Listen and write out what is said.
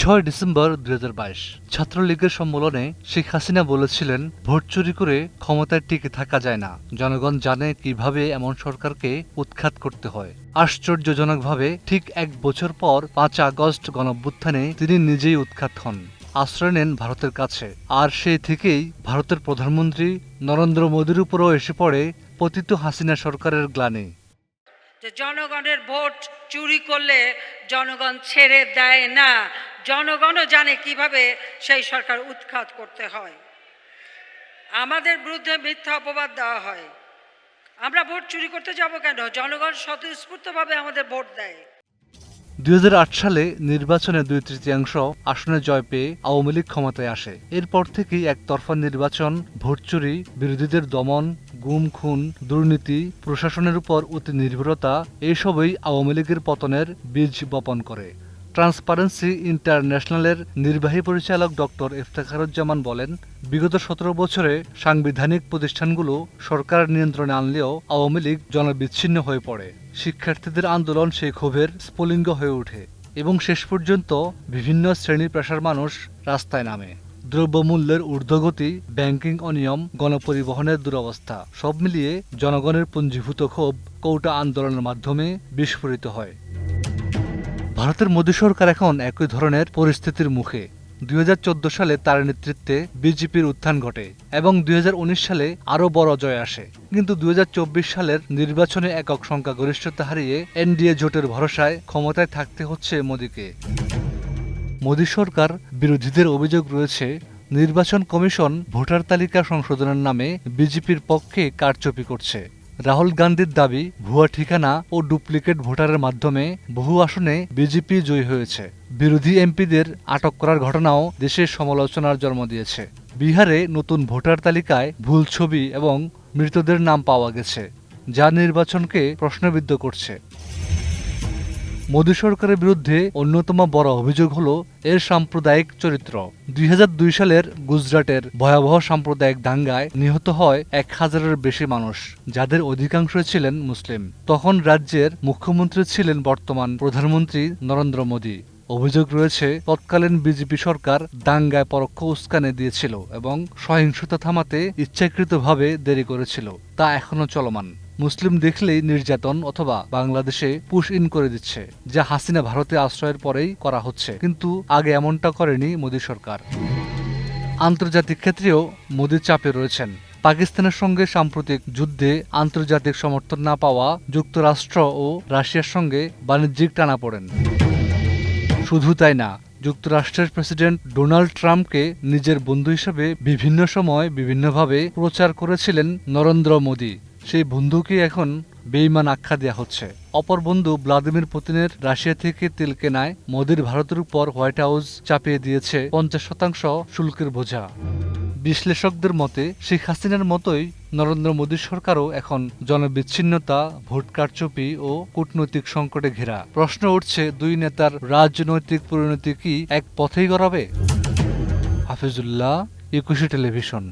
ছয় ডিসেম্বর দু হাজার বাইশ, ছাত্রলীগের সম্মেলনে শেখ হাসিনা বলেছিলেন, ভোট চুরি করে ক্ষমতায় টিকে থাকা যায় না। জনগণ জানে কীভাবে এমন সরকারকে উৎখাত করতে হয়। আশ্চর্যজনকভাবে, ঠিক এক বছর পর পাঁচ আগস্ট গণঅভ্যুত্থানে তিনি নিজেই উৎখাত হন। আশ্রয় নেন ভারতের কাছে। আর সেই থেকেই ভারতের প্রধানমন্ত্রী নরেন্দ্র মোদীর উপরও এসে পড়ে পতিত হাসিনা সরকারের গ্লানি। যে জনগণের ভোট চুরি করলে জনগণ ছেড়ে দেয় না। জনগণও জানে কীভাবে সেই সরকার উৎখাত করতে হয়। আমাদের বিরুদ্ধে মিথ্যা অপবাদ দেওয়া হয়। আমরা ভোট চুরি করতে যাব কেন? জনগণ স্বতঃস্ফূর্তভাবে আমাদের ভোট দেয়। দু হাজার আট সালে নির্বাচনে দুই তৃতীয়াংশ আসনে জয় পেয়ে আওয়ামী লীগ ক্ষমতায় আসে। এরপর থেকেই একতরফা নির্বাচন, ভোট চুরি, বিরোধীদের দমন, গুম, খুন, দুর্নীতি, প্রশাসনের উপর অতি নির্ভরতা এইসবই আওয়ামী লীগের পতনের বীজ বপন করে। ট্রান্সপারেন্সি ইন্টারন্যাশনালের নির্বাহী পরিচালক ডক্টর ইফতেখারুজ্জামান বলেন, বিগত সতেরো বছরে সাংবিধানিক প্রতিষ্ঠানগুলো সরকার নিয়ন্ত্রণে আনলেও আওয়ামী লীগ জনবিচ্ছিন্ন হয়ে পড়ে। শিক্ষার্থীদের আন্দোলন সেই ক্ষোভের স্ফুলিঙ্গ হয়ে ওঠে এবং শেষ পর্যন্ত বিভিন্ন শ্রেণি পেশার মানুষ রাস্তায় নামে। দ্রব্যমূল্যের ঊর্ধ্বগতি, ব্যাংকিং অনিয়ম, গণপরিবহনের দুরবস্থা সব মিলিয়ে জনগণের পুঞ্জীভূত ক্ষোভ কৌটা আন্দোলনের মাধ্যমে বিস্ফোরিত হয়। ভারতের মোদী সরকার এখন একই ধরনের পরিস্থিতির মুখে। দুই হাজার চোদ্দ সালে তার নেতৃত্বে বিজেপির উত্থান ঘটে এবং দুই হাজার উনিশ সালে আরও বড় জয় আসে। কিন্তু দুই হাজার চব্বিশ সালের নির্বাচনে একক সংখ্যাগরিষ্ঠতা হারিয়ে এনডিএ জোটের ভরসায় ক্ষমতায় থাকতে হচ্ছে মোদীকে। মোদী সরকার বিরোধীদের অভিযোগ রয়েছে, নির্বাচন কমিশন ভোটার তালিকা সংশোধনের নামে বিজেপির পক্ষে কারচুপি করছে। রাহুল গান্ধীর দাবি, ভুয়া ঠিকানা ও ডুপ্লিকেট ভোটারের মাধ্যমে বহু আসনে বিজেপি জয়ী হয়েছে। বিরোধী এমপিদের আটক করার ঘটনাও দেশের সমালোচনার জন্ম দিয়েছে। বিহারে নতুন ভোটার তালিকায় ভুল ছবি এবং মৃতদের নাম পাওয়া গেছে। যা নির্বাচনকে প্রশ্নবিদ্ধ করছে। মোদী সরকারের বিরুদ্ধে অন্যতম বড় অভিযোগ হল এর সাম্প্রদায়িক চরিত্র। দুই সালের গুজরাটের ভয়াবহ সাম্প্রদায়িক দাঙ্গায় নিহত হয় এক হাজারের বেশি মানুষ, যাদের অধিকাংশ ছিলেন মুসলিম। তখন রাজ্যের মুখ্যমন্ত্রী ছিলেন বর্তমান প্রধানমন্ত্রী নরেন্দ্র মোদী। অভিযোগ রয়েছে, তৎকালীন বিজেপি সরকার দাঙ্গায় পরোক্ষ উস্কানে দিয়েছিল এবং সহিংসতা থামাতে ইচ্ছাকৃতভাবে দেরি করেছিল। তা এখনও চলমান। মুসলিম দেখলেই নির্যাতন অথবা বাংলাদেশে পুশ ইন করে দিচ্ছে, যা হাসিনা ভারতে আশ্রয়ের পরেই করা হচ্ছে। কিন্তু আগে এমনটা করেনি মোদী সরকার। আন্তর্জাতিক ক্ষেত্রেও মোদী চাপে রয়েছেন। পাকিস্তানের সঙ্গে সাম্প্রতিক যুদ্ধে আন্তর্জাতিক সমর্থন না পাওয়া যুক্তরাষ্ট্র ও রাশিয়ার সঙ্গে বাণিজ্যিক টানাপোড়েন শুধু তাই না, যুক্তরাষ্ট্রের প্রেসিডেন্ট ডোনাল্ড ট্রাম্পকে নিজের বন্ধু হিসেবে বিভিন্ন সময় বিভিন্নভাবে প্রচার করেছিলেন নরেন্দ্র মোদী। সেই বন্ধুকে এখন বেইমান আখ্যা দেওয়া হচ্ছে। অপর বন্ধু ভ্লাদিমির পুতিনের রাশিয়া থেকে তেল কেনায় মোদীর ভারতের উপর হোয়াইট হাউস চাপিয়ে দিয়েছে পঞ্চাশ শতাংশ শুল্কের বোঝা। বিশ্লেষকদের মতে, শেখ হাসিনার মতোই নরেন্দ্র মোদী সরকারও এখন জনবিচ্ছিন্নতা, ভোট কারচুপি ও কূটনৈতিক সংকটে ঘেরা। প্রশ্ন উঠছে, দুই নেতার রাজনৈতিক পরিণতি কি এক পথেই গড়াবে? হাফিজুল্লাহ, একুশে টেলিভিশন।